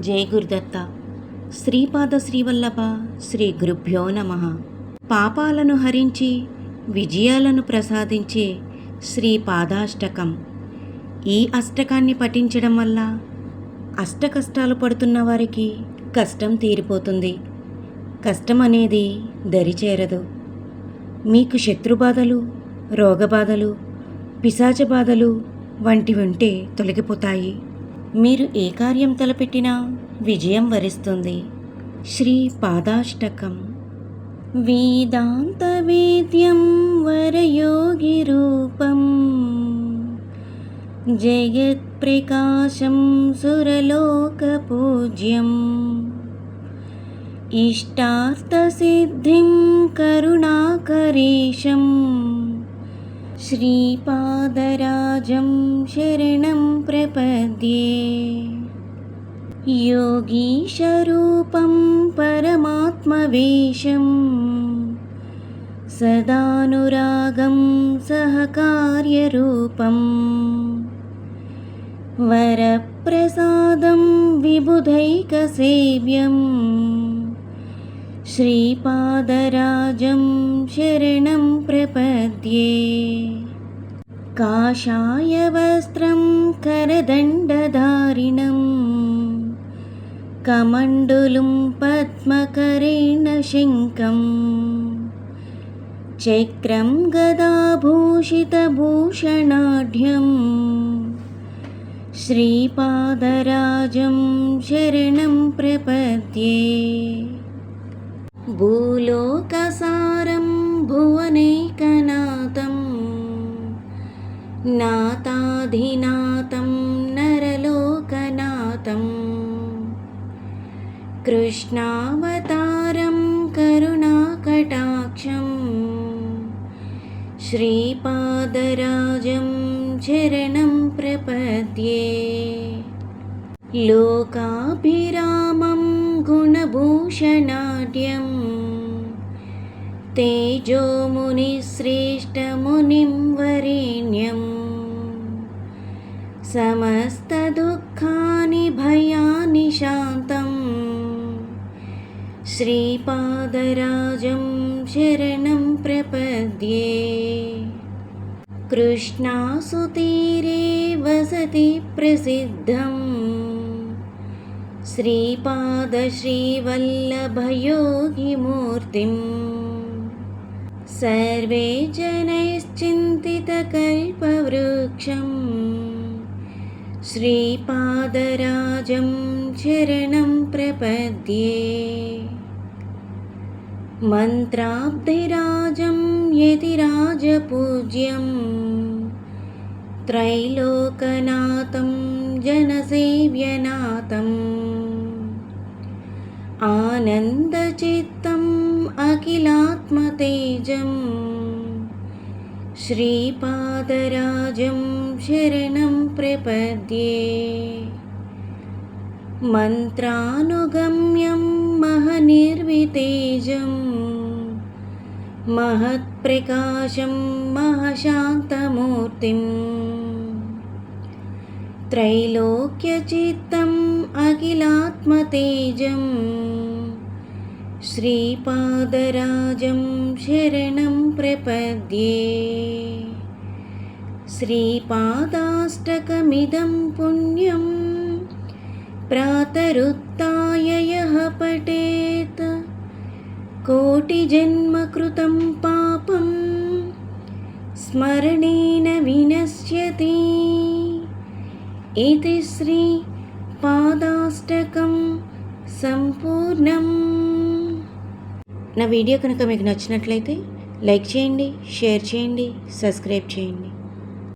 జై గురుదత్త. శ్రీపాద శ్రీవల్లభ శ్రీ గురుభ్యో నమ. పాపాలను హరించి విజయాలను ప్రసాదించే శ్రీ పాదాష్టకం. ఈ అష్టకాన్ని పఠించడం వల్ల అష్ట కష్టాలు పడుతున్న వారికి కష్టం తీరిపోతుంది. కష్టం అనేది దరిచేరదు. మీకు శత్రుబాధలు రోగబాధలు పిశాచ బాధలు వంటివి ఉంటే తొలగిపోతాయి. మీరు ఏ కార్యం తలపెట్టినా విజయం వరిస్తుంది. శ్రీ పాదాష్టకం. వేదాంతవేద్యం వరయోగిరూపం జగత్ప్రకాశం ఇష్టార్థ ఇష్టార్థసిద్ధిం కరుణాకరీశం. श्रीपादराजं शरणं प्रपद्ये। योगीशरूपं परमात्मवेशं सदानुरागं सहकार्यरूपम्। वरप्रसादं विबुधैकसेव्यम्। श्रीपादराजं शरणं प्रपद्ये काषायवस्त्रं करदण्डधारिणं कमण्डलुं पद्मकरेण शङ्कम् चक्रं गदाभूषितभूषणाढ्यम् श्रीपादराजं शरणं प्रपद्ये भूलोकसारं नाताधिनाथं नरलोकनाथं। कृष्णावतारं करुणाकटाक्षं। श्रीपादराजं शरणं प्रपद्ये। लोकाभिरामं गुणभूषणाढ्यं। तेजोमुनिश्रेष्ठमुनिं वरेण्यं समस्तदुःखानि भयानि शान्तं। श्रीपादराजं शरणं प्रपद्ये। कृष्णासुतीरे वसति प्रसिद्धम्। श्रीपादश्रीवल्लभयोगिमूर्तिम्। सर्वे जनैश्चिन्तितकल्पवृक्षम् श्रीपादराजं शरणं प्रपद्ये। मन्त्राब्धिराजं यतिराजपूज्यम् त्रैलोकनाथं जनसेव्यनाथम्। आनन्दचित्तम् अखिलात्मतेजं श्रीपादराजं शरणं प्रपद्ये। मन्त्रानुगम्यं महनिर्वितेजं महत्प्रकाशं महशान्तमूर्तिम्। त्रैलोक्यचित्तम् अखिलात्मतेजं श्रीपादराजं शरणं प्रपद्ये श्रीपादाष्टकमिदं पुण्यं प्रातरुत्थाय यः पठेत् कोटिजन्मकृतं पापं स्मरणेन विनश्यति इति श्री పాదాష్టకం సంపూర్ణం నా వీడియో కనుక మీకు నచ్చినట్లయితే లైక్ చేయండి షేర్ చేయండి సబ్స్క్రైబ్ చేయండి